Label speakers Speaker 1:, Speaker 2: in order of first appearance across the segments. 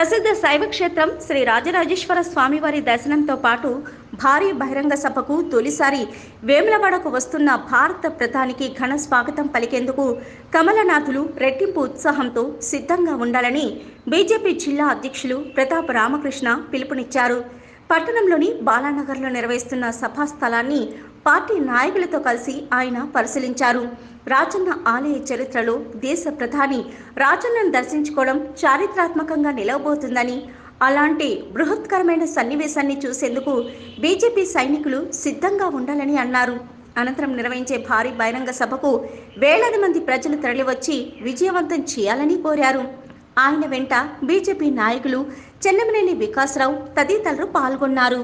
Speaker 1: ప్రసిద్ధ శైవ క్షేత్రం శ్రీ రాజరాజేశ్వర స్వామివారి దర్శనంతో పాటు భారీ బహిరంగ సభకు తొలిసారి వేములవాడకు వస్తున్న భారత ప్రధానికి ఘన స్వాగతం పలికేందుకు కమలనాథులు రెట్టింపు ఉత్సాహంతో సిద్ధంగా ఉండాలని బీజేపీ జిల్లా అధ్యక్షులు ప్రతాప్ రామకృష్ణ పిలుపునిచ్చారు. పట్టణంలోని బాలానగర్లో నిర్వహిస్తున్న సభా స్థలాన్ని పార్టీ నాయకులతో కలిసి ఆయన పరిశీలించారు. రాజన్న ఆలయ చరిత్రలో దేశ ప్రధాని రాజన్నను దర్శించుకోవడం చారిత్రాత్మకంగా నిలవబోతుందని అలాంటి బృహత్కరమైన సన్నివేశాన్ని చూసేందుకు బీజేపీ సైనికులు సిద్ధంగా ఉండాలని అన్నారు. అనంతరం నిర్వహించే భారీ బహిరంగ సభకు వేలాది మంది ప్రజలు తరలివచ్చి విజయవంతం చేయాలని కోరారు. ఆయన వెంట బీజేపీ నాయకులు చెన్నమనేని వికాసరావు తదితరులు పాల్గొన్నారు.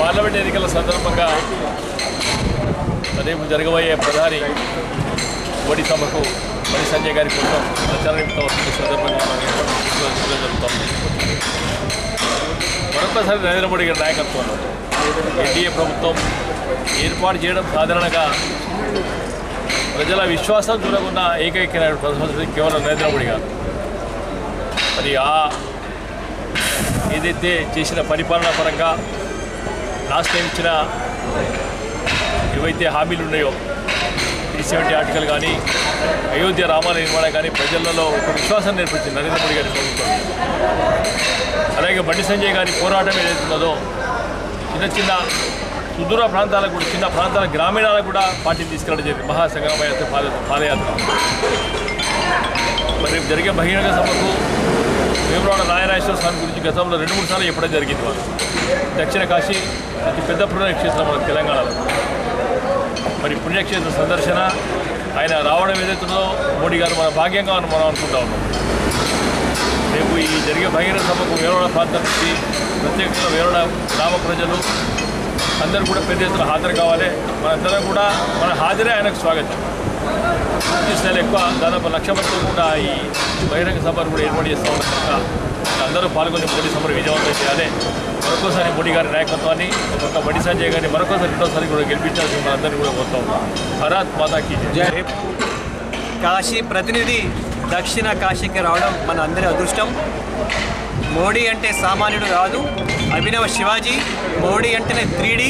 Speaker 2: పార్లమెంట్ ఎన్నికల సందర్భంగా రేపు జరగబోయే ప్రధాని మోడీ సభకు మోడీ సంజయ్ గారి కోసం ప్రచారం వస్తున్న సందర్భంగా మనం ఏర్పాటు జరుగుతుంది మరొకసారి నరేంద్ర మోడీ గారి నాయకత్వంలో ఎన్డీఏ ప్రభుత్వం ఏర్పాటు చేయడం సాధారణంగా ప్రజల విశ్వాసం చూడకున్న ఏకైక నాయకుడు ప్రధానమంత్రి కేవలం నరేంద్ర మోడీ గారు. మరి ఆ ఏదైతే చేసిన పరిపాలన పరంగా రాష్ట్రం ఇచ్చిన ఏవైతే హామీలు ఉన్నాయో త్రీ సెవెంటీ ఆర్టికల్ కానీ అయోధ్య రామాలయ నిర్మాణం కానీ ప్రజలలో ఒక విశ్వాసం నేర్పించింది నరేంద్ర మోడీ గారి ప్రభుత్వం. అలాగే బండి సంజయ్ గారి పోరాటం ఏదైతుందో చిన్న చిన్న సుదూర ప్రాంతాలకు కూడా చిన్న ప్రాంతాల గ్రామీణాలకు కూడా పార్టీని తీసుకెళ్ళడం జరిగింది. మహాసంగ్రామయాత్ర పాద పాదయాత్ర. మరి రేపు జరిగే బహిరంగ సభకు వేమరాడ నారాయణేశ్వర స్వామి గురించి గతంలో రెండు మూడు సార్లు చెప్పడం జరిగింది వాళ్ళు దక్షిణ కాశీ అతి పెద్ద పుణ్యక్షేత్రం మన తెలంగాణలో. మరి పుణ్యక్షేత్ర సందర్శన ఆయన రావడం ఏదైతుందో మోడీ గారు మన భాగ్యంగా మనం అనుకుంటా ఉన్నాం. రేపు ఈ జరిగే బహిరంగ సభకు వేరొడ ప్రాంతం నుంచి ప్రత్యేకంగా వేరవాడ గ్రామ ప్రజలు అందరూ కూడా పెద్ద ఎత్తున హాజరు కావాలి. మనందరం కూడా మన హాజరే ఆయనకు స్వాగతం. పూర్తి ఎక్కువ దాదాపు లక్ష మంది కూడా ఈ బహిరంగ సభను కూడా ఏర్పాటు చేస్తూ ఉన్నారు. అందరూ పాల్గొని మోడీ సభను విజయవంతం చేయాలి. మరొకసారి మోడీ గారి నాయకత్వాన్ని ఒక బండి సంజయ్ గారిని మరొకసారి రెండోసారి కూడా గెలిపించాల్సి మనందరినీ కూడా కోరుతా ఉన్నాం. భారత్ మాతాకి
Speaker 3: రేపు కాశీ ప్రతినిధి దక్షిణ కాశీకి రావడం మన అందరి అదృష్టం. మోడీ అంటే సామాన్యుడు కాదు అభినవ శివాజీ. మోడీ అంటేనే త్రీడీ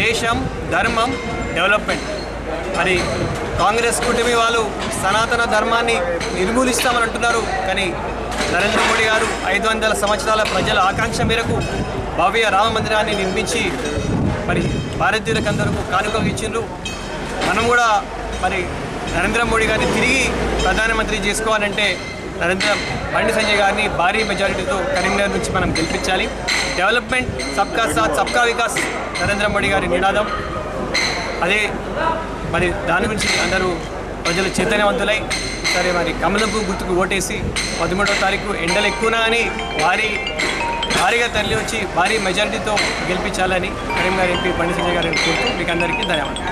Speaker 3: దేశం ధర్మం డెవలప్మెంట్. మరి కాంగ్రెస్ కూటమి వాళ్ళు సనాతన ధర్మాన్ని నిర్మూలిస్తామని అంటున్నారు. కానీ నరేంద్ర మోడీ గారు ఐదు వందల సంవత్సరాల ప్రజల ఆకాంక్ష మేరకు భవ్య రామ మందిరాన్ని నిర్మించి మరి భారతీయులకందరకు కానుకగా ఇచ్చిండ్రు. మనం కూడా మరి నరేంద్ర మోడీ గారిని తిరిగి ప్రధానమంత్రి చేసుకోవాలంటే నరేంద్ర బండి సంజయ్ గారిని భారీ మెజారిటీతో కరీంనగర్ నుంచి మనం గెలిపించాలి. డెవలప్మెంట్ సబ్కా సాత్ సబ్కా వికాస్ నరేంద్ర మోడీ గారి నినాదం. అదే మరి దాని గురించి అందరూ ప్రజలు చైతన్యవంతులై సరే మరి కమలపు గుర్తుకు ఓటేసి పదమూడవ తారీఖు ఎండలు ఎక్కువనా అని వారి భారీగా తరలి వచ్చి భారీ మెజారిటీతో గెలిపించాలని కరీంనగర్ ఎంపీ బండి సంజయ్ గారిని కోరుతూ మీకు అందరికీ ధన్యవాదాలు.